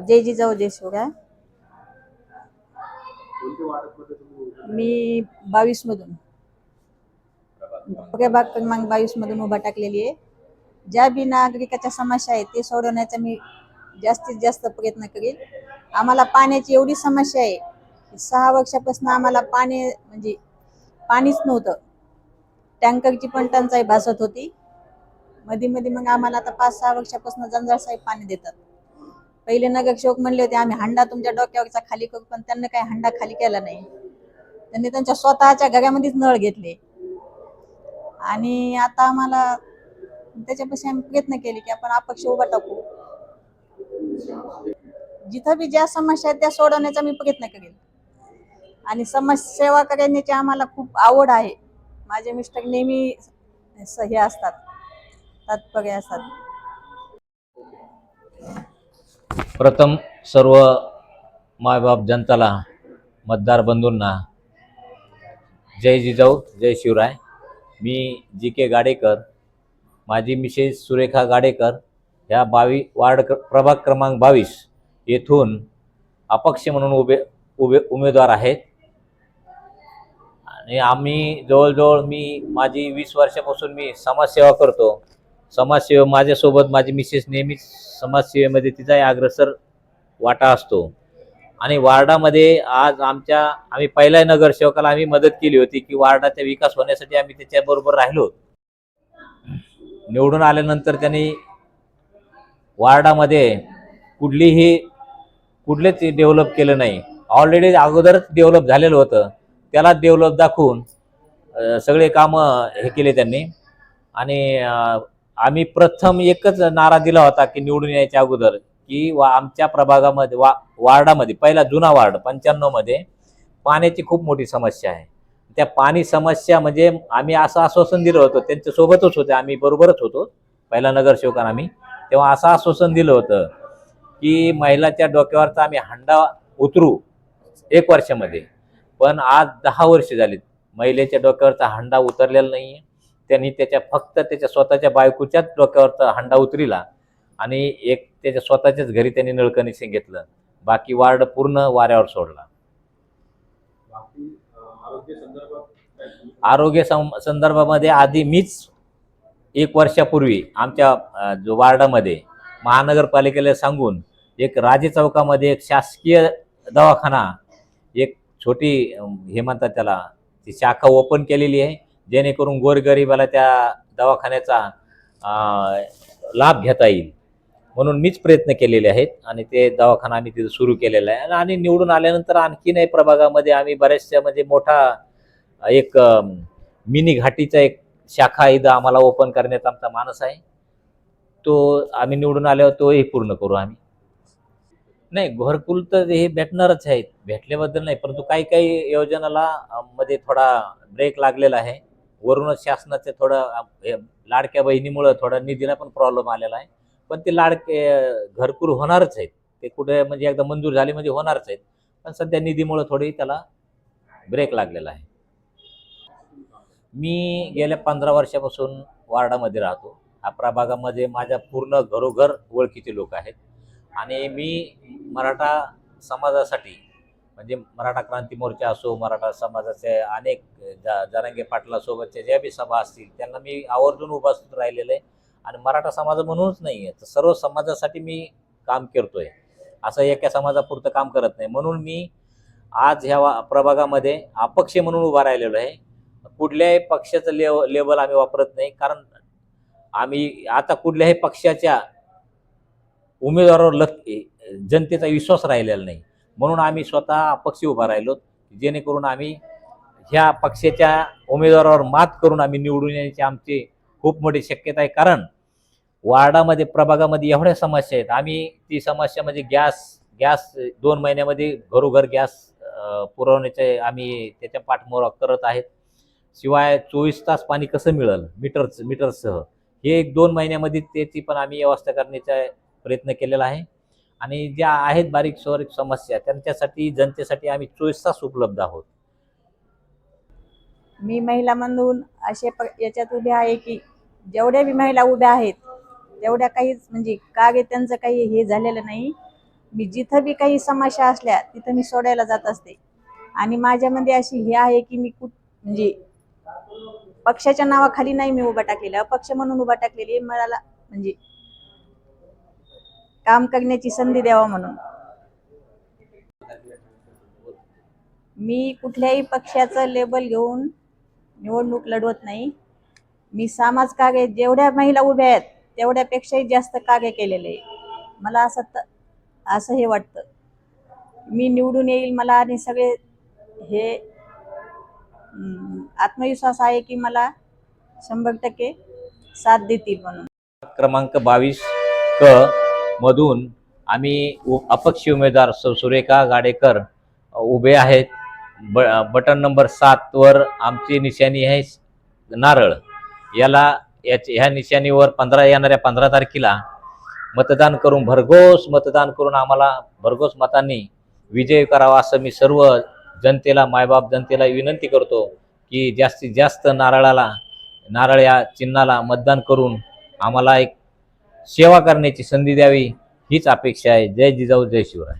जय जिजाऊ जय शिवराय? मी बावीस मधून प्रभाग क्रमांक बावीस मधून उभा टाकलेली आहे. ज्या बी नागरिकाच्या समस्या आहेत ते सोडवण्याचा मी जास्तीत जास्त प्रयत्न करेल आम्हाला पाण्याची एवढी समस्या आहे सहा वर्षापासून आम्हाला पाणी म्हणजे पाणीच नव्हतं. टँकरची पण टंचाई भासत होती. मध्ये मध्ये मग आम्हाला आता पाच सहा वर्षापासून जंजाळ साहेब पाणी देतात. पहिले नगरसेवक म्हणले होते आम्ही हंडा तुमच्या डोक्यावरचा खाली करू. पण त्यांना काही हंडा खाली केला नाही. त्यांनी त्यांच्या स्वतःच्या घरामध्येच नळ घेतले. आणि आता आम्हाला त्याच्यापाशी आम्ही प्रयत्न केले की आपण अपक्ष उभा टाकू. जिथं बी ज्या समस्या आहेत त्या सोडवण्याचा मी प्रयत्न करेल आणि समाजसेवा करण्याची आम्हाला खूप आवड आहे. माझे मिस्टर नेहमी हे असतात तात्पर्य असतात. प्रथम सर्व मायबाप जनताला मतदार बंधूंना जय जिजाऊ जय शिवराय. मी जी के गाडेकर माझी मिसेस सुरेखा गाडेकर ह्या बावी वार्ड क- प्रभाग क्रमांक बावीस येथून अपक्ष म्हणून उभे उभे उमेदवार आहेत. आणि आम्ही जवळजवळ मी माझी वीस वर्षापासून मी समाजसेवा करतो. समाजसेवा माझ्यासोबत माझी मिसेस नेहमीच समाजसेवेमध्ये तिचाही अग्रसर वाटा असतो. आणि वार्डामध्ये आज आमच्या आम्ही पहिल्या नगरसेवकाला आम्ही मदत केली होती की वार्डाचा विकास होण्यासाठी आम्ही त्याच्याबरोबर राहिलो. निवडून आल्यानंतर त्यांनी वार्डामध्ये कुठलीही कुठलेच डेव्हलप केलं नाही. ऑलरेडी अगोदरच डेव्हलप झालेलं होतं. त्याला डेव्हलप दाखवून सगळे कामं हे केले त्यांनी. आणि आम्ही प्रथम एकच नारा दिला होता की निवडून यायच्या अगोदर की वा आमच्या प्रभागामध्ये वा वार्डामध्ये पहिला जुना वार्ड पंच्याण्णवमध्ये पाण्याची खूप मोठी समस्या आहे. त्या पाणी समस्या म्हणजे आम्ही असं आश्वासन दिलं होतं त्यांच्या सोबतच होते आम्ही बरोबरच होतो पहिला नगरसेवकांना आम्ही. तेव्हा असं आश्वासन दिलं होतं की महिलाच्या डोक्यावरचा आम्ही हंडा उतरू एक वर्षामध्ये. पण आज दहा वर्ष झालीत महिलेच्या डोक्यावरचा हंडा उतरलेला नाही आहे त्यांनी त्याच्या फक्त त्याच्या स्वतःच्या बायकोच्याच डोक्यावरचा हंडा उतरिला आणि एक त्याच्या स्वतःच्याच घरी त्यांनी नळ कनेक्शन घेतलं. बाकी वार्ड पूर्ण वाऱ्यावर सोडला. आरोग्य संदर्भामध्ये आधी मीच एक वर्षापूर्वी आमच्या जो वार्डामध्ये महानगरपालिकेला सांगून एक राजे चौकामध्ये एक शासकीय दवाखाना एक छोटी हे म्हणतात त्याला ती शाखा ओपन केलेली आहे. जेणेकरून गोरगरिबाला त्या दवाखान्याचा लाभ घेता येईल. म्हणून मीच प्रयत्न केलेले आहेत आणि ते दवाखाना आम्ही तिथं सुरू केलेला आहे. आणि निवडून आल्यानंतर आणखीनही प्रभागामध्ये आम्ही बऱ्याचशा म्हणजे मोठा एक मिनी घाटीचा एक शाखा इथं आम्हाला ओपन करण्याचा आमचा मानस आहे. तो आम्ही निवडून आल्यावर तोही पूर्ण करू आम्ही. नाही घरकुल तर हे भेटणारच आहेत. भेटल्याबद्दल नाही परंतु काही काही योजनाला मध्ये थोडा ब्रेक लागलेला आहे. वरूनच शासनाचे थोडं हे लाडक्या बहिणीमुळं थोडा निधीला पण प्रॉब्लेम आलेला आहे. पण ते लाडके अं, घरकुल होणारच आहेत. ते कुठे म्हणजे एकदा मंजूर झाले म्हणजे होणारच आहेत. पण सध्या निधीमुळं थोडी त्याला ब्रेक लागलेला आहे. मी गेल्या पंधरा वर्षापासून वार्डामध्ये राहतो. हा प्रभागामध्ये माझ्या पूर्ण घरोघर ओळखीचे लोक आहेत. आणि मी मराठा समाजासाठी म्हणजे मराठा क्रांती मोर्चा असो मराठा समाजाचे अनेक जा जरांगे पाटलासोबतच्या ज्या बी सभा असतील त्यांना मी आवर्जून उपस्थित राहिलेलं आहे. आणि मराठा समाज म्हणूनच नाही आहे. तर सर्व समाजासाठी मी काम करतोय. असं एका समाजापुरतं काम करत नाही. म्हणून मी आज ह्या वा- प्रभागामध्ये अपक्ष म्हणून उभा राहिलेलो आहे. कुठल्याही पक्षाचं लेव लेबल आम्ही वापरत नाही. कारण आम्ही आता कुठल्याही पक्षाच्या उमेदवारावर लक्ष जनतेचा विश्वास राहिलेला नाही. म्हणून आम्ही स्वतः अपक्ष उभा राहिलो जेणेकरून आम्ही ह्या पक्षाच्या उमेदवारावर मात करून आम्ही निवडून येण्याची आमची खूप मोठी शक्यता आहे. कारण वार्डामध्ये प्रभागामध्ये एवढ्या समस्या आहेत. आम्ही ती समस्या म्हणजे गॅस गॅस दोन महिन्यामध्ये घरोघर गॅस पुरवण्याचे आम्ही त्याच्या पाठमोरा करत आहेत. शिवाय चोवीस तास पाणी कसं मिळेल? मीटरचं मीटरसह. हे एक दोन महिन्यामध्ये त्याची पण आम्ही व्यवस्था करण्याचा प्रयत्न केलेला आहे. आणि ज्या आहेत बारीक स्वरीक समस्या त्यांच्यासाठी जनतेसाठी आम्ही चोवीस तास उपलब्ध आहोत. मी महिला म्हणून असे याच्यात उभ्या आहे की जेवढ्या बी महिला उभ्या आहेत तेवढ्या काहीच म्हणजे कागे त्यांचं काही हे झालेलं नाही. मी जिथं बी काही समस्या असल्या तिथं मी सोडायला जात असते. आणि माझ्यामध्ये अशी हे आहे की मी कुठ म्हणजे पक्षाच्या नावाखाली नाही मी उभा टाकलेला. अपक्ष म्हणून उभा टाकलेली मला म्हणजे काम करण्याची संधी द्यावा म्हणून. मी कुठल्याही पक्षाचं लेबल घेऊन निवडणूक लढवत नाही. मी समाज कार्य जेवढ्या महिला उभ्या आहेत तेवढ्यापेक्षाही जास्त कार्य केलेलं आहे मला असं त असं हे वाटतं. मी निवडून येईल मला आणि सगळे हे आत्मविश्वास आहे की मला शंभर टक्के साथ देतील म्हणून. क्रमांक बावीस क मधून आम्ही उ- अपक्ष उमेदवार सौ सुरेखा गाडेकर उभे आहेत. ब बटन नंबर सातवर आमची निशाणी आहे नारळ. याला याच ह्या निशाणीवर पंधरा येणाऱ्या पंधरा तारखेला मतदान करून भरघोस मतदान करून आम्हाला भरघोस मतांनी विजय करावा असं मी सर्व जनतेला मायबाप जनतेला विनंती करतो की जास्तीत जास्त नारळाला नारळ या चिन्हाला मतदान करून आम्हाला एक सेवा करण्याची संधी द्यावी हीच अपेक्षा आहे. जय जिजाऊ जय शिवराय.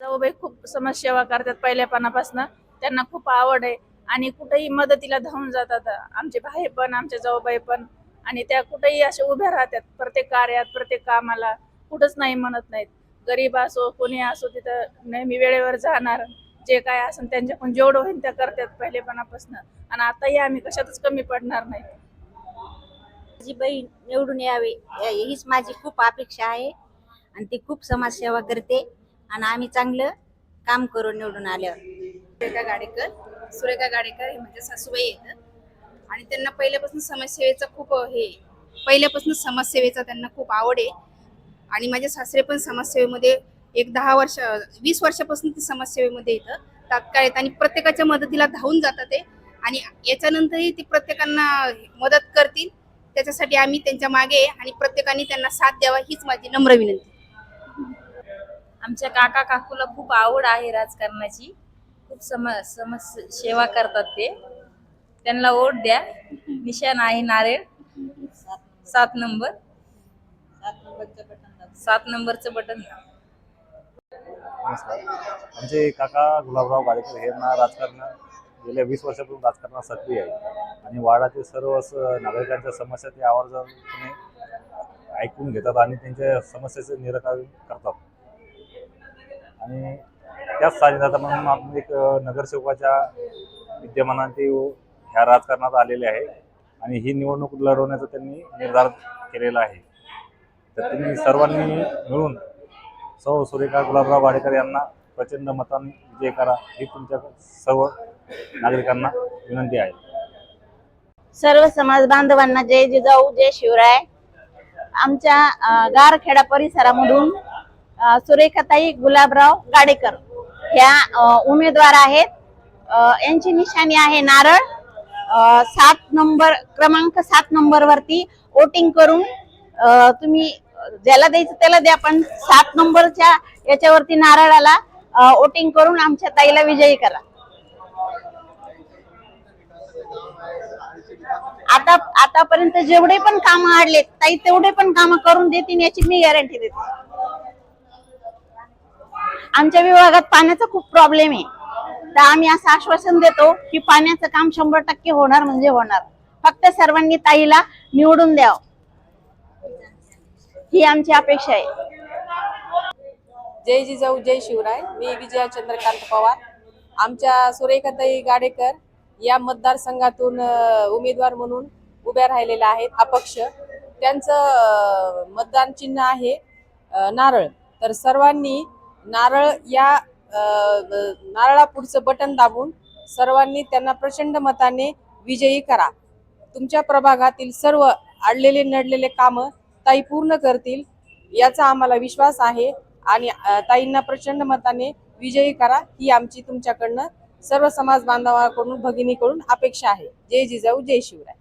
जाऊबाई खूप समाजसेवा करतात पहिल्यापणापासून. त्यांना खूप आवड आहे आणि कुठेही मदतीला धावून जातात. आमचे भाई पण आमच्या जाऊबाई पण आणि त्या कुठेही अशा उभ्या राहतात. प्रत्येक कार्यात प्रत्येक कामाला कुठंच नाही म्हणत नाहीत. गरीब असो कोणी असो तिथं नेहमी वेळेवर जाणार. जे काय असेल त्यांच्याकडून जेवढं होईल त्या करतात पहिलेपणापासून आणि आताही आम्ही कशातच कमी पडणार नाही. माझी बहीण निवडून यावे या- हीच माझी खूप अपेक्षा आहे आणि ती खूप समाजसेवा करते आणि आम्ही चांगलं काम करून निवडून आल्यावर. सुरेखा गाडेकर. सुरेखा गाडेकर हे म्हणजे सासूबाई आहेत. आणि त्यांना पहिल्यापासून समाजसेवेचा खूप हे पहिल्यापासून समाजसेवेचा त्यांना खूप आवड आहे. आणि माझे सासरे पण समाजसेवेमध्ये एक दहा वर्ष वीस वर्षापासून ते समाजसेवेमध्ये येतं. तात्काळ येत आणि प्रत्येकाच्या मदतीला धावून जातात ते. आणि याच्यानंतरही ते प्रत्येकांना मदत करतील. त्याच्यासाठी आम्ही त्यांच्या मागे आहे आणि प्रत्येकाने त्यांना साथ द्यावा हीच माझी नम्र विनंती. आमच्या काका काकूला खूप आवड आहे राजकारणाची. खूप सम समस सेवा करतात ते. त्यांना वोट द्या. निशाण आहे नारेळ सात नंबर. सात नंबरचं बटन नमस्कार. आमचे काका गुलाबराव गाडेकर हे ना राजकारण गेल्या वीस वर्षापासून राजकारणात सक्रिय आहे. आणि वाडातील सर्व स- नागरिकांच्या समस्या ते आवर्जूनपणे ऐकून घेतात आणि त्यांच्या समस्येचे निराकरण करतात. आणि त्याच साधीदाता म्हणून आपण एक नगरसेवकाच्या विद्यमानाने ते ह्या राजकारणात आलेले आहे. आणि ही निवडणूक लढवण्याचा त्यांनी निर्धार केलेला आहे. तर त्यांनी सर्वांनी मिळून सौ सुरेखा गुलाबराव वाडेकर यांना प्रचंड मतांनी विजय करा. ही तुमच्या सर्व नागरिकांना विनंती आहे. सर्व समाज बांधवांना जय जिजाऊ जय शिवराय. आमच्या गारखेडा परिसरामधून सुरेखाताई गुलाबराव गाडेकर ह्या उमेदवार आहेत. यांची निशाणी आहे नारळ. सात नंबर क्रमांक सात नंबर वरती वोटिंग करून तुम्ही ज्याला द्यायचं त्याला द्या पण सात नंबरच्या याच्यावरती नारळाला वोटिंग करून आमच्या ताईला विजयी करा. आता आतापर्यंत जेवढे पण काम आडले ताई तेवढे पण काम करून देतील याची मी गॅरंटी देते. आमच्या विभागात पाण्याचा खूप प्रॉब्लेम आहे. तर आम्ही असं आश्वासन देतो की पाण्याचं काम शंभर टक्के होणार म्हणजे होणार. फक्त सर्वांनी ताईला निवडून द्यावं. ही आमची अपेक्षा आहे. जय जिजाऊ जय शिवराय. मी विजया चंद्रकांत पवार. आमच्या सुरेखाताई गाडेकर. या मतदारसंघातून उमेदवार म्हणून उभ्या राहिलेल्या आहेत अपक्ष. त्यांचं मतदान चिन्ह आहे नारळ. तर सर्वांनी नारळ या नारळापुढचं बटन दाबून सर्वांनी त्यांना प्रचंड मताने विजयी करा. तुमच्या प्रभागातील सर्व अडलेले नडलेले कामं ताई पूर्ण करतील याचा आम्हाला विश्वास आहे. आणि ताईंना प्रचंड मताने विजयी करा ही आमची तुमच्याकडनं सर्व समाज बांधवाकडून भगिनीकडून अपेक्षा आहे. जय जिजाऊ जय शिवराय.